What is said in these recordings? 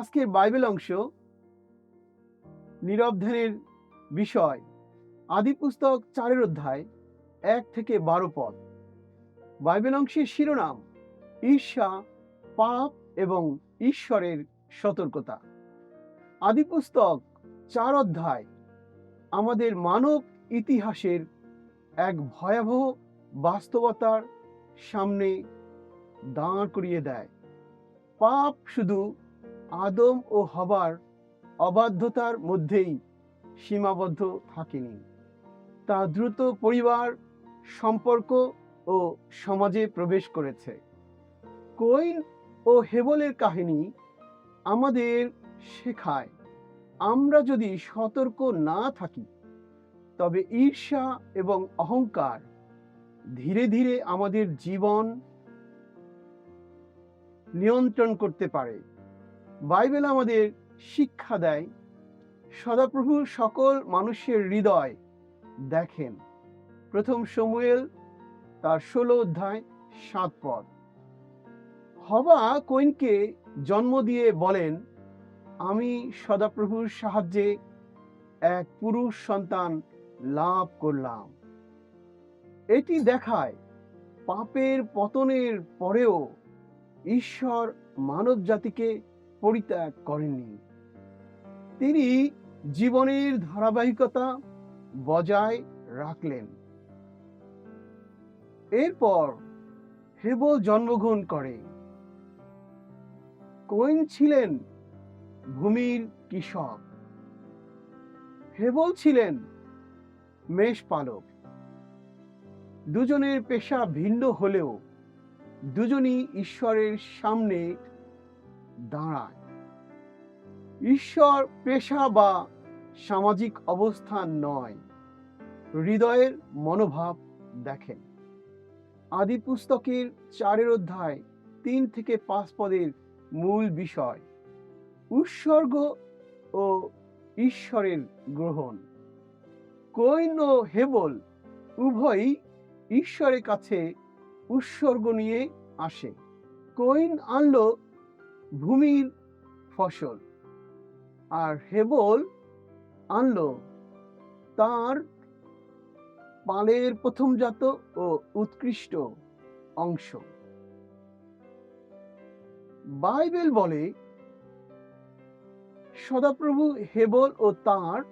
আজকের বাইবেল অংশ নীরব ধ্যানের বিষয়। আদি পুস্তক চারের অধ্যায়, এক থেকে বারো পদ। বাইবেল অংশের শিরোনাম, ঈর্ষা, পাপ এবং ঈশ্বরের সতর্কতা। আদি পুস্তক চার অধ্যায়, আমাদের মানব ইতিহাসের এক ভয়াবহ বাস্তবতার সামনে দাঁড় করিয়ে দেয়। পাপ শুধু আদম ও হবার অবাধ্যতার মধ্যেই সীমাবদ্ধ থাকেনি। তা দ্রুত পরিবার, সম্পর্ক ও সমাজে প্রবেশ করেছে। কোইন ও হেবলের কাহিনী আমাদের শেখায়, আমরা যদি সতর্ক না থাকি, তবে ঈর্ষা এবং অহংকার ধীরে ধীরে আমাদের জীবন নিয়ন্ত্রণ করতে পারে। বাইবেল আমাদের শিক্ষা দেয়, সদাপ্রভু সকল মানুষের হৃদয় দেখেন। প্রথম সমুয়েল তার ষোলো অধ্যায় সাত পদ। হবা কোইনকে জন্ম দিয়ে বলেন, আমি সদাপ্রভুর সাহায্যে এক পুরুষ সন্তান লাভ করলাম। এটি দেখায় পাপের পতনের পরেও ঈশ্বর মানব জাতিকে পরিত্যাগ করেননি। তিনি জীবনের ধারাবাহিকতা বজায় রাখলেন। এরপর হেবল জন্মগ্রহণ করে। কোয়েন ছিলেন ভূমির কৃষক। হেবল ছিলেন মেষ পালক দুজনের পেশা ভিন্ন হলেও দুজনই ঈশ্বরের সামনে দাঁড়ায়। ঈশ্বর পেশা বা সামাজিক অবস্থান নয়, হৃদয়ের মনোভাব দেখেন। আদি পুস্তকের চারের অধ্যায় তিন থেকে পাঁচ পদের মূল বিষয়, উৎসর্গ ও ঈশ্বরের গ্রহণ। কৈন ও হেবল উভয়ই ঈশ্বরের কাছে উৎসর্গ নিয়ে আসে। কৈন আনলো ভূমির ফসল। আর হেবল আনলো। তার পালের প্রথমজাত ও উৎকৃষ্ট অংশ। বাইবেল বলে, সদাপ্রভু হেবল ও তার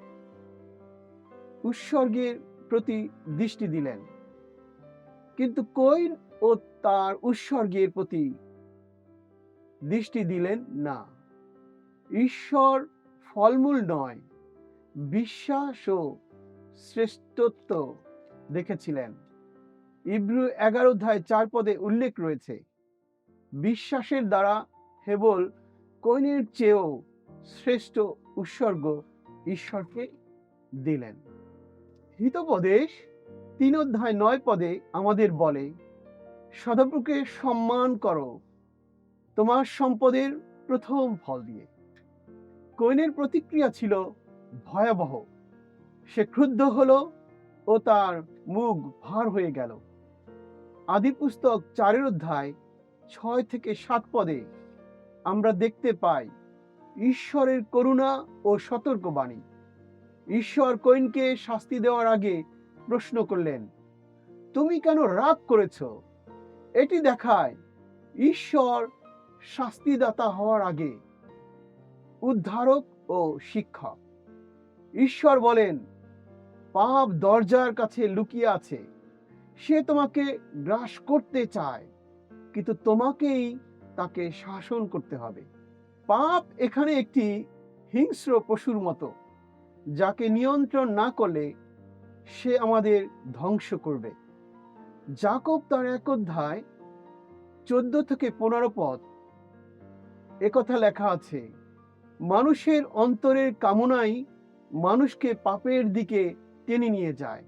উৎসর্গের প্রতি দৃষ্টি দিলেন। কিন্তু কৈন ও তার উৎসর্গের প্রতি দৃষ্টি দিলেন, না। ঈশ্বর ফলমূল নয়, বিশ্বাস ও শ্রেষ্ঠত্ব দেখেছিলেন। ইব্রু এগারো অধ্যায় চার পদে উল্লেখ রয়েছে, বিশ্বাসের দ্বারা হেবল কৈনের চেয়েও শ্রেষ্ঠ উৎসর্গ ঈশ্বরকে দিলেন। হিতপদেশ তিন অধ্যায় নয় পদে আমাদের বলে সদাপ্রকে সম্মান করো তোমার সম্পদের প্রথম ফল দিয়ে। কৈনের প্রতিক্রিয়া ছিল ভয়াবহ। সে ক্রুদ্ধ হলো ও তার মুখ ভার হয়ে গেল। আদি পুস্তক চারের অধ্যায় ছয় থেকে সাত পদে আমরা দেখতে পাই ঈশ্বরের করুণা ও সতর্কবাণী। ঈশ্বর কৈনকে শাস্তি দেওয়ার আগে প্রশ্ন করলেন, তুমি কেন রাগ করেছ? এটি দেখায় ঈশ্বর শাস্তিদাতা হওয়ার আগে উদ্ধারক ও শিক্ষক। ঈশ্বর বলেন, পাপ দরজার কাছে লুকিয়ে আছে, সে তোমাকে গ্রাস করতে চায়, কিন্তু তোমাকেই তাকে শাসন করতে হবে। পাপ এখানে একটি হিংস্র পশুর মতো, যাকে নিয়ন্ত্রণ না করলে সে আমাদের ধ্বংস করবে। জাকব তার এক অধ্যায়, চোদ্দ থেকে পনেরো পদ একথা লেখা আছে, মানুষের অন্তরের কামনাই মানুষকে পাপের দিকে টেনে নিয়ে যায়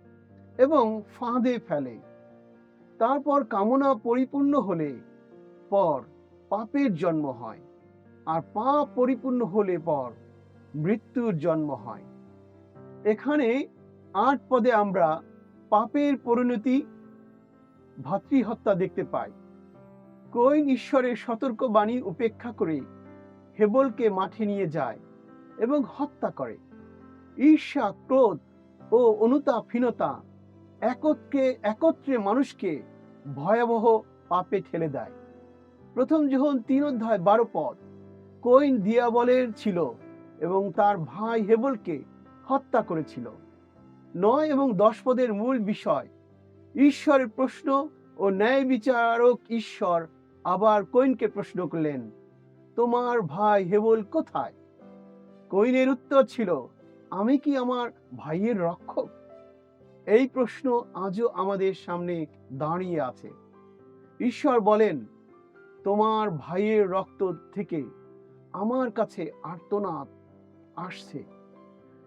এবং ফাঁদে ফেলে। তারপর কামনা পরিপূর্ণ হলে পর পাপের জন্ম হয়, আর পাপ পরিপূর্ণ হলে পর মৃত্যুর জন্ম হয়। এখানে আট পদে আমরা পাপের পরিণতি, ভাতৃহত্যা দেখতে পাই। কৈন ঈশ্বরের সতর্ক বাণী উপেক্ষা করে হেবলকে মাঠে নিয়ে যায় এবং হত্যা করে? ঈর্ষা, ক্রোধ ও অনুতাপহীনতা একত্রে একত্রে মানুষকে ভয়াবহ পাপে ঠেলে দেয়। প্রথম যখন তিন অধ্যায় বারো পদ, কৈন দিয়াবলের ছিল এবং তার ভাই হেবলকে হত্যা করেছিল? নয় এবং দশ পদের মূল বিষয়, ঈশ্বরের প্রশ্ন ও ন্যায় বিচারক ঈশ্বর আবার কৈনকে প্রশ্ন করলেন, তোমার ভাই হেবল কোথায়? কৈনের উত্তর ছিল, আমি কি আমার ভাইয়ের রক্ষক? এই প্রশ্ন আজও আমাদের সামনে দাঁড়িয়ে আছে। ঈশ্বর বলেন, তোমার ভাইয়ের রক্ত থেকে আমার কাছে আর্তনাদ আসছে।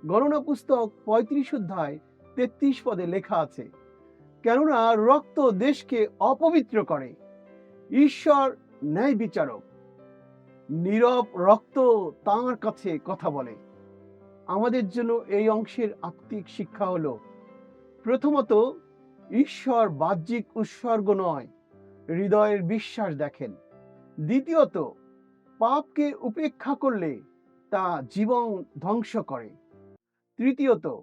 গণনা পুস্তক পঁয়ত্রিশ অধ্যায় তেত্রিশ পদে লেখা আছে, কেননা রক্ত দেশকে অপবিত্র করে। ঈশ্বর ন্যায় বিচারক। নীরব রক্ত তাঁর কাছে কথা বলে। আমাদের জন্য এই অংশের আত্মিক শিক্ষা হলো, প্রথমত ঈশ্বর বাহ্যিক উৎসর্গ নয়, হৃদয়ের বিশ্বাস দেখেন। দ্বিতীয়ত, পাপকে উপেক্ষা করলে তা জীবন ধ্বংস করে। তৃতীয়ত,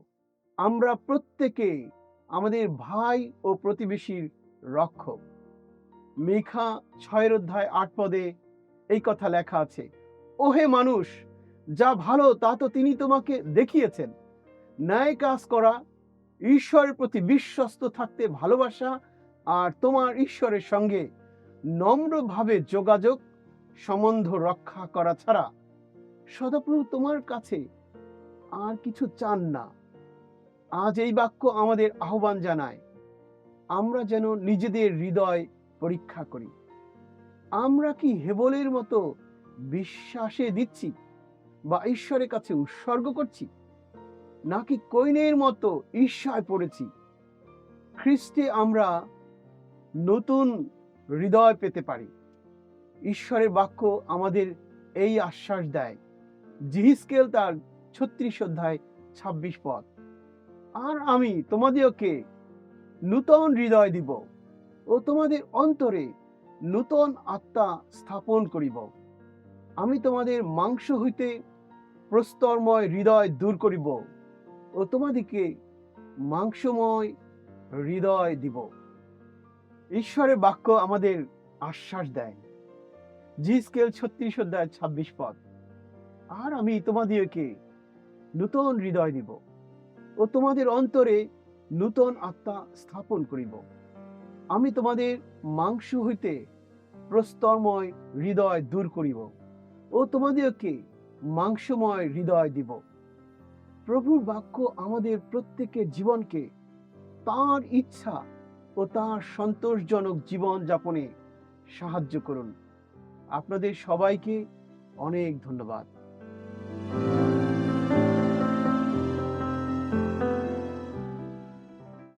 আমরা প্রত্যেকে আমাদের ভাই ও প্রতিবেশীর রক্ষক। মেঘা ছয়ের অধ্যায় আট পদে এই কথা লেখা আছে, ওহে মানুষ, যা ভালো তা তো তিনি তোমাকে দেখিয়েছেন। ন্যায় কাজ করা, ঈশ্বরের প্রতি বিশ্বস্ত থাকতে ভালোবাসা আর তোমার ঈশ্বরের সঙ্গে নম্রভাবে যোগাযোগ, সম্বন্ধ রক্ষা করা ছাড়া সদাপ্রভু তোমার কাছে আর কিছু চান না। আজ এই বাক্য আমাদের আহ্বান জানায়, আমরা যেন নিজেদের হৃদয় পরীক্ষা করি। আমরা কি হেবলের মতো বিশ্বাসে দিচ্ছি বা ঈশ্বরের কাছে উৎসর্গ করছি? নাকি কৈনের মতো ঈর্ষায় পড়েছি? খ্রিস্টে আমরা নতুন হৃদয় পেতে পারি। ঈশ্বরের বাক্য আমাদের এই আশ্বাস দেয়। জিহিসকেল তার ছত্রিশ অধ্যায় ছাব্বিশ পদ। আর আমি তোমাদেরকে নূতন হৃদয় দিব। ও তোমাদের অন্তরে নূতন আত্মা স্থাপন করিব। আমি তোমাদের মাংস হইতে প্রস্তরময় হৃদয় দূর করিব ও তোমাদিকে মাংসময় হৃদয় দিব। ঈশ্বরের বাক্য আমাদের আশ্বাস দেয়। জিসকেল ছত্রিশ অধ্যায় ছাব্বিশ পদ। আর আমি তোমাদেরকে নূতন হৃদয় দিব ও তোমাদের অন্তরে নূতন আত্মা স্থাপন করিব। আমি তোমাদের মাংস হইতে প্রস্তরময় হৃদয় দূর করিব ও তোমাদেরকে মাংসময় হৃদয় দিব। প্রভুর বাক্য আমাদের প্রত্যেকের জীবনকে তার ইচ্ছা ও তার সন্তোষজনক জীবন যাপনে সাহায্য করুন। আপনাদের সবাইকে অনেক ধন্যবাদ।